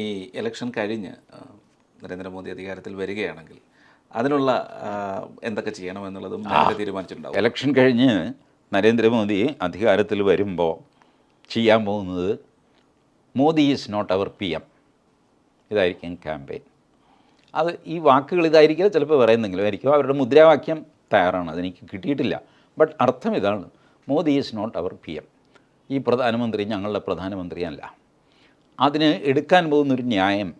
ഈ ഇലക്ഷൻ കഴിഞ്ഞ് നരേന്ദ്രമോദി അധികാരത്തിൽ വരികയാണെങ്കിൽ അതിനുള്ള എന്തൊക്കെ ചെയ്യണമെന്നുള്ളതും തീരുമാനിച്ചിട്ടുണ്ടാവും. ഇലക്ഷൻ കഴിഞ്ഞ് നരേന്ദ്രമോദി അധികാരത്തിൽ വരുമ്പോൾ ചെയ്യാൻ പോകുന്നത് Modi is not our P M ഇതായിരിക്കും ക്യാമ്പയിൻ അത് ഈ വാക്കുകൾ ഇതായിരിക്കില്ല ചിലപ്പോൾ പറയുന്നെങ്കിലും ആയിരിക്കും. അവരുടെ മുദ്രാവാക്യം തയ്യാറാണ് അതെനിക്ക് കിട്ടിയിട്ടില്ല. ബട്ട് അർത്ഥം ഇതാണ് Modi is not our P M ഈ പ്രധാനമന്ത്രി ഞങ്ങളുടെ പ്രധാനമന്ത്രിയല്ല. അതിന് എടുക്കാൻ പോകുന്നൊരു ന്യായം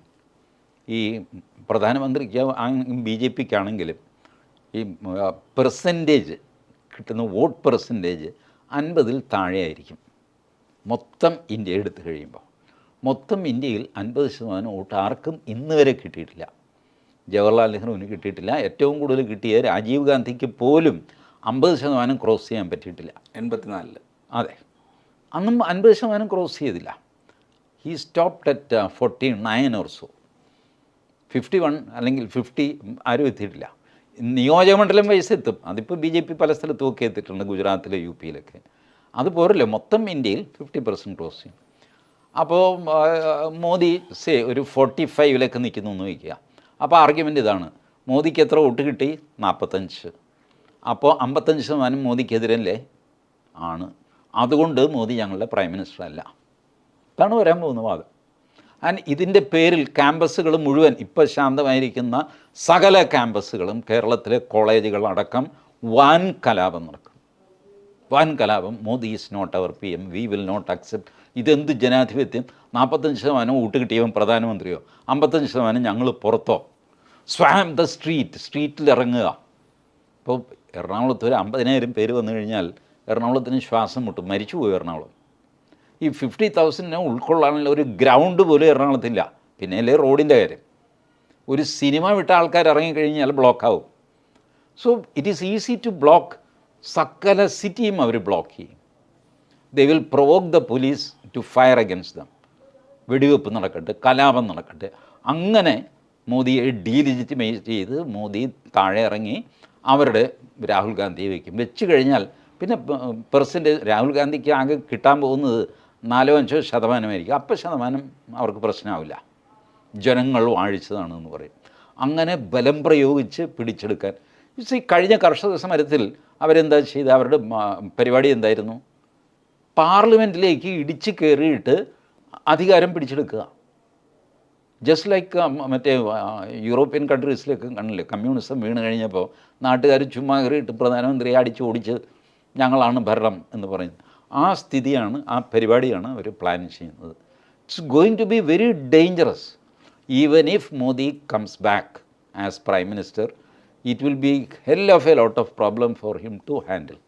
ഈ പ്രധാനമന്ത്രിക്ക് ബി ജെ പിക്കാണെങ്കിലും ഈ പെർസെന്റേജ് കിട്ടുന്ന വോട്ട് പെർസെന്റേജ് അൻപതിൽ താഴെയായിരിക്കും. മൊത്തം ഇന്ത്യ എടുത്തു കഴിയുമ്പോൾ മൊത്തം ഇന്ത്യയിൽ അൻപത് ശതമാനം വോട്ട് ആർക്കും ഇന്ന് വരെ കിട്ടിയിട്ടില്ല. ജവഹർലാൽ നെഹ്റുവിന് കിട്ടിയിട്ടില്ല. ഏറ്റവും കൂടുതൽ കിട്ടിയ രാജീവ് ഗാന്ധിക്ക് പോലും അമ്പത് ശതമാനം ക്രോസ് ചെയ്യാൻ പറ്റിയിട്ടില്ല. എൺപത്തിനാലിൽ അതെ. അന്നും അൻപത് ശതമാനം ക്രോസ് ചെയ്തില്ല. He stopped at forty nine or so fifty one അല്ലെങ്കിൽ ഫിഫ്റ്റി ആരും എത്തിയിട്ടില്ല. നിയോജകമണ്ഡലം വയസ്സ് എത്തും. അതിപ്പോൾ ബി ജെ പി പല സ്ഥലത്തും ഒക്കെ എത്തിയിട്ടുണ്ട്. ഗുജറാത്തിൽ യു പിയിലൊക്കെ അത് പോരല്ലോ. മൊത്തം ഇന്ത്യയിൽ ഫിഫ്റ്റി പെർസെന്റ് ക്രോസ് ചെയ്യും. അപ്പോൾ മോദി സേ ഒരു ഫോർട്ടി ഫൈവിലൊക്കെ നിൽക്കുന്നു എന്ന് വയ്ക്കുക. അപ്പോൾ ആർഗ്യുമെന്റ് ഇതാണ്. മോദിക്ക് എത്ര വോട്ട് കിട്ടി? നാൽപ്പത്തഞ്ച് അപ്പോൾ അമ്പത്തഞ്ച് ശതമാനം മോദിക്കെതിരല്ലേ? ആണ്. അതുകൊണ്ട് മോദി ഞങ്ങളുടെ പ്രൈം മിനിസ്റ്റർ അല്ല. ഇതാണ് വരാൻ പോകുന്ന വാദം. ആൻഡ് ഇതിന്റെ പേരിൽ ക്യാമ്പസുകൾ മുഴുവൻ ഇപ്പോൾ ശാന്തമായിരിക്കുന്ന സകല ക്യാമ്പസുകളും കേരളത്തിലെ കോളേജുകൾ അടക്കം വൻ കലാപം നടക്കും. വൻ കലാപം. Modi is not our P M we will not accept ഇതെന്ത് ജനാധിപത്യം? നാൽപ്പത്തഞ്ച് ശതമാനം വോട്ട് കിട്ടിയവൻ പ്രധാനമന്ത്രിയോ? അമ്പത്തഞ്ച് ശതമാനം ഞങ്ങൾ പുറത്തോ? സ്വാം ദ സ്ട്രീറ്റ് സ്ട്രീറ്റിൽ ഇറങ്ങുക. ഇപ്പോൾ എറണാകുളത്ത് ഒരു അമ്പതിനായിരം പേര് വന്നു കഴിഞ്ഞാൽ എറണാകുളത്തിന് ശ്വാസം മുട്ടും. മരിച്ചു പോയി എറണാകുളം. ഈ ഫിഫ്റ്റി തൗസൻഡിനെ ഉൾക്കൊള്ളാനുള്ള ഒരു ഗ്രൗണ്ട് പോലും എറണാകുളത്തില്ല. പിന്നെ അല്ലേ റോഡിന്റെ കാര്യം. ഒരു സിനിമ വിട്ട ആൾക്കാർ ഇറങ്ങിക്കഴിഞ്ഞാൽ ബ്ലോക്കാവും. So it is easy to block സകല സിറ്റിയും അവർ ബ്ലോക്ക് ചെയ്യും. They will provoke the police to fire against them വെടിവെപ്പ് നടക്കട്ടെ കലാപം നടക്കട്ടെ. അങ്ങനെ മോദിയെ ഡീലിജിറ്റിമേറ്റ് ചെയ്ത് മോദി താഴെ ഇറങ്ങി അവരുടെ രാഹുൽ ഗാന്ധിയെ വയ്ക്കും വെച്ച് കഴിഞ്ഞാൽ പിന്നെ പെർസെന്റേജ് രാഹുൽ ഗാന്ധിക്ക് ആകെ കിട്ടാൻ പോകുന്നത് നാലോ അഞ്ചോ ശതമാനമായിരിക്കും. അപ്പം ശതമാനം അവർക്ക് പ്രശ്നമാവില്ല ജനങ്ങൾ വാഴിച്ചതാണെന്ന് പറയും. അങ്ങനെ ബലം പ്രയോഗിച്ച് പിടിച്ചെടുക്കാൻ. ഈ കഴിഞ്ഞ കർഷക സമരത്തിൽ അവരെന്താ ചെയ്ത്? അവരുടെ പരിപാടി എന്തായിരുന്നു? പാർലമെന്റിലേക്ക് ഇടിച്ച് കയറിയിട്ട് അധികാരം പിടിച്ചെടുക്കുക. ജസ്റ്റ് ലൈക്ക് മറ്റേ യൂറോപ്യൻ കൺട്രീസിലേക്ക് കണ്ടില്ലേ? കമ്മ്യൂണിസം വീണ് കഴിഞ്ഞപ്പോൾ നാട്ടുകാർ ചുമ്മാ കയറിയിട്ട് പ്രധാനമന്ത്രിയെ അടിച്ച് ഓടിച്ച് ഞങ്ങളാണ് ഭരണം എന്ന് പറയുന്നത്. ആ സ്ഥിതിയാണ് ആ പരിപാടിയാണ് അവർ പ്ലാൻ ചെയ്യുന്നത്. It's going to be very dangerous even if Modi comes back as prime minister it will be hell of a lot of problem for him to handle